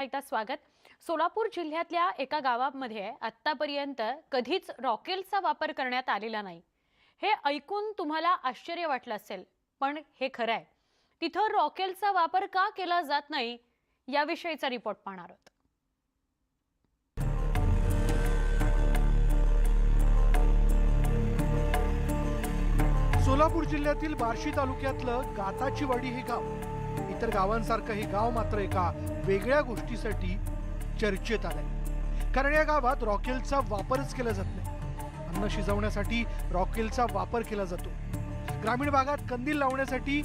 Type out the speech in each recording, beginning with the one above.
एकदा स्वागत. सोलापूर जिल्ह्यातल्या एका गावामध्ये आत्तापर्यंत कधीच रॉकेलचा वापर करण्यात आलेला नाही. हे ऐकून तुम्हाला आश्चर्य वाटलं असेल पण हे खरं आहे. तिथं रॉकेलचा वापर का केला जात नाही याविषयीचा रिपोर्ट पाहणार आहोत. सोलापूर जिल्ह्यातील बार्शी तालुक्यातलं गाताचीवाडी हे गाव इतर गावांसारखं हे गाव मात्र एका वेगळ्या गोष्टीसाठी चर्चेत आलंय. कारण या गावात रॉकेलचा वापरच केला जात नाही. अन्न शिजवण्यासाठी रॉकेलचा वापर केला जातो. ग्रामीण भागात कंदील लावण्यासाठी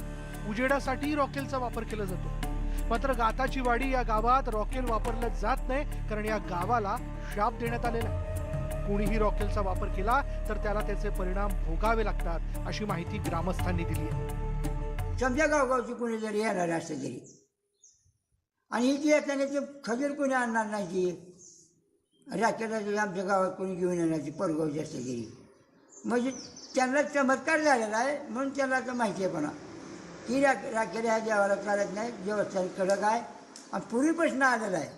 उजेडासाठी रॉकेलचा वापर केला जातो. मात्र गाताची वाडी या गावात रॉकेल वापरलं जात नाही कारण या गावाला शाप देण्यात आलेला आहे. कोणीही रॉकेलचा वापर केला तर त्याला त्याचे परिणाम भोगावे लागतात अशी माहिती ग्रामस्थांनी दिली आहे. समजा गावगावची कोणी जरी येणार असतं तरी. आणि इथे येताना ते खजूर कोणी आणणार नाही ती? राखेला जरी आमच्या गावात कोणी घेऊन येणार ती परगावची असते तरी. म्हणजे त्यांना चमत्कार झालेला आहे म्हणून त्यांना आता माहिती आहे पण की राख राखेला ह्या देवाला चालत नाही देवस्थान कडक आहे आणि पूर्वीपासून आलेला आहे.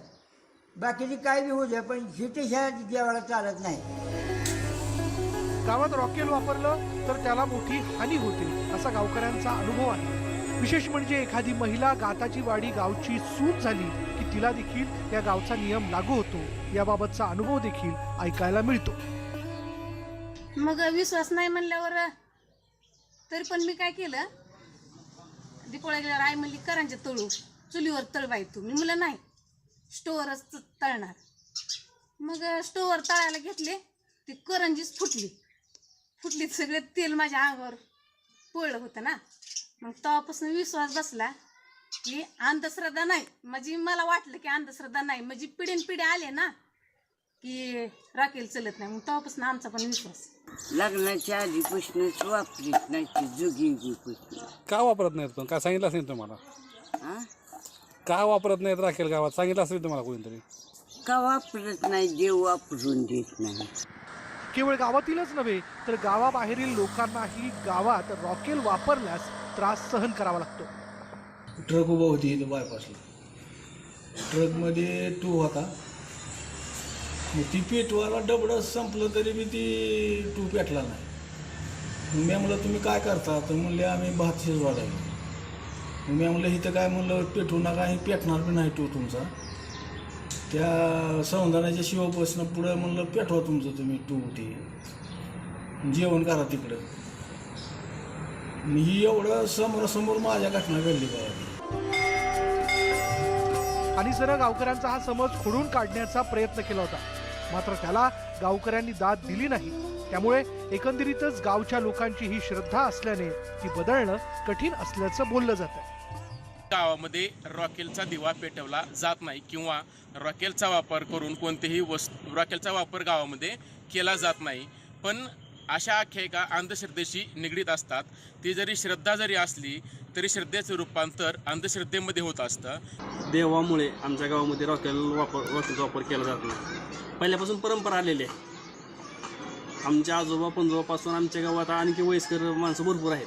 बाकीची काय बी होऊ दे पण हिथे ह्या देवाला चालत नाही. गावात रॉकेल वापरलं तर त्याला मोठी हानी होते असा गावकऱ्यांचा अनुभव आहे. विशेष म्हणजे एखादी महिला गाताची वाडी गावची सूट झाली की तिला देखील या गावचा नियम लागू होतो. याबाबतचा अनुभव देखील ऐकायला मिळतो. मग विश्वास नाही म्हणल्यावर तरी पण मी काय केलं? दिपोळ्या गेल्यावर आई म्हणली करांचे तळू चुलीवर तळवाय तू. मी म्हणलं नाही स्टोअरच तळणार. मग स्टोअर तळायला घेतले ती करंजीच फुटली. फुटली सगळे तेल माझ्या अंगावर पोळलं होतं ना. मग तेव्हापासून विश्वास बसला की अंधश्रद्धा नाही. म्हणजे मला वाटलं की अंधश्रद्धा नाही. म्हणजे पिढीन पिढी आले ना की राखेल चलत नाही. मग तेव्हापासून आमचा पण विश्वास. लग्नाच्या आधीपासूनच वापरीत नाही ती जुगिंगीपासून का वापरत नाहीत पण? काय सांगितलं असेल तुम्हाला? हा? का वापरत नाहीत राखेल गावात? सांगितलं असेल तुम्हाला कोणीतरी? का वापरत नाही? देव वापरून देत नाही. केवळ गावातीलच नव्हे तर गावाबाहेरील लोकांनाही गावात रॉकेल वापरल्यास त्रास सहन करावा लागतो. ट्रक उभा होती इथं बायपासला. ट्रकमध्ये टू होता. मग ती पेटवायला डबडं संपलं तरी बी ती टू पेटला नाही. मग मी म्हणलं तुम्ही काय करता? तर म्हणले आम्ही भात शिजवायला लागलो मग मी म्हणलं इथं काय म्हणलं पेटवू नका हे पेटणार बी नाही टू तुमचा. त्या संविधानाच्या शिवापासून पुढं म्हणलं पेटवा तुमचं तुम्ही टू ते जेवण करा तिकडं. मी एवढं समोरासमोर माझ्या घटना घडली बाबा. सर गावकऱ्यांचा हा समज खोडून काढण्याचा प्रयत्न केला होता. मात्र त्याला गावकऱ्यांनी दाद दिली नाही. त्यामुळे एकंदरीतच गावच्या लोकांची ही श्रद्धा असल्याने ती बदलणं कठीण असल्याचं बोललं जातं गावामध्ये रॉकेलचा दिवा पेटवला जात नाही किंवा रॉकेलचा वापर करून कोणतेही वस्तू रॉकेलचा वापर गावामध्ये केला जात नाही. पण अशा आख्यायिका अंधश्रद्धेशी निगडीत असतात. ती जरी श्रद्धा जरी असली तरी श्रद्धेचं रूपांतर अंधश्रद्धेमध्ये होत असतं. देवामुळे आमच्या गावामध्ये रॉकेल वापर रॉकेलचा वापर केला जात नाही. पहिल्यापासून परंपरा आलेली आहे. आमच्या आजोबा पंजोबापासून आमच्या गावात आणखी वयस्कर माणसं भरपूर आहेत.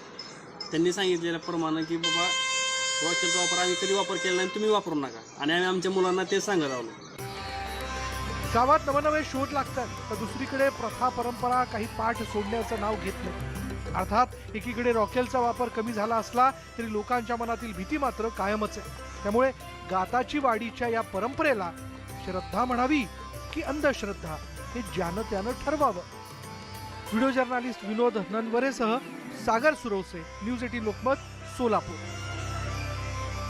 त्यांनी सांगितलेल्याप्रमाणे की बाबा रॉकेलचा वापर आम्ही कधी वापर केला नाही तुम्ही वापरू नका. आणि आम्ही आमच्या मुलांना ते सांगत आलो गावात नवनवे शोध लागतात तर दुसरीकडे प्रथा परंपरा काही पाठ सोडण्याचं नाव घेत नाही. अर्थात एकीकडे रॉकेलचा वापर कमी झाला असला तरी लोकांच्या मनातील भीती मात्र कायमच आहे. त्यामुळे गाताची वाडीच्या या परंपरेला श्रद्धा म्हणावी की अंधश्रद्धा हे ज्यानं त्यानं ठरवावं? व्हिडिओ जर्नालिस्ट विनोद ननवरेसह सागर सुरवसे न्यूज एटीन लोकमत सोलापूर.